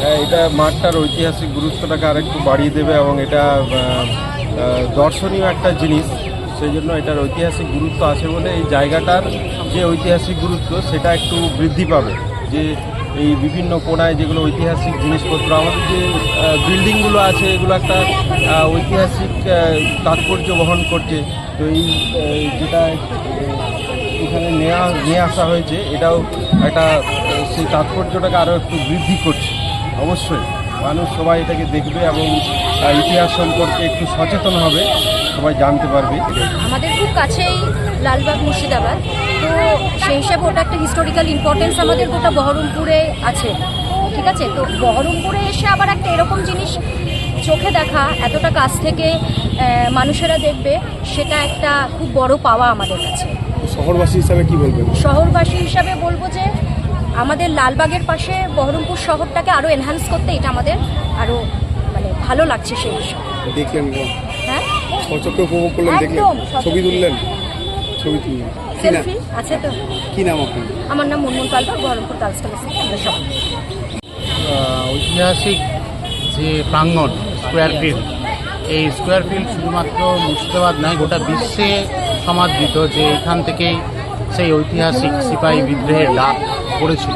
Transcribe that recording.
হ্যাঁ, এটা মাঠটার ঐতিহাসিক গুরুত্বটাকে আরেকটু বাড়িয়ে দেবে এবং এটা দর্শনীয় একটা জিনিস। সেই জন্য এটার ঐতিহাসিক গুরুত্ব আছে বলে এই জায়গাটার যে ঐতিহাসিক গুরুত্ব সেটা একটু বৃদ্ধি পাবে। যে এই বিভিন্ন কোনায় যেগুলো ঐতিহাসিক জিনিসপত্র আমাদের যে বিল্ডিংগুলো আছে এগুলো একটা ঐতিহাসিক তাৎপর্য বহন করছে। তো এই যেটা এখানে নেওয়া নিয়ে আসা হয়েছে। এটাও একটা, সেই তাৎপর্যটাকে আরও একটু বৃদ্ধি করছে। অবশ্যই মানুষ সবাই এটাকে দেখবে এবং ইতিহাস সম্পর্কে একটু সচেতন হবে, সবাই জানতে পারবে। আমাদের খুব কাছেই লালবাগ মুর্শিদাবাদ। তো সেই হিসাবে ওটা একটা হিস্টোরিক্যাল ইম্পর্টেন্স আমাদের গোটা বহরমপুরে আছে। ঠিক আছে? তো বহরমপুরে এসে আবার একটা এরকম জিনিস চোখে দেখা, এতটা কাছ থেকে মানুষেরা দেখবে, সেটা একটা খুব বড় পাওয়া আমাদের কাছে। শহরবাসী হিসাবে কি বলবেন? শহরবাসী হিসাবে বলব যে আমাদের লালবাগের পাশে বহরমপুর শহরটাকে আরও এনহ্যান্স করতে এটা আমাদের আরও মানে ভালো লাগছে সেই বিষয়ে। দেখলেন হ্যাঁ? সচক্ষে উপভোগ করলেন দেখলেন? ছবি তুললেন? ছবি তুললেন। সেলফি আছে তো। কি নাম আপনার? আমার নাম মুনমুন পালবার বহরমপুর থেকে আমরা ঐতিহাসিক যে প্রাঙ্গণ স্কোয়ার ফিল্ড এই স্কোয়ার ফিল্ড শুধুমাত্র মুর্শিদাবাদ নয়, গোটা বিশ্বে সমাদৃত যে এখান থেকেই সেই ঐতিহাসিক সিপাহী বিদ্রোহের ডাক পড়েছিল।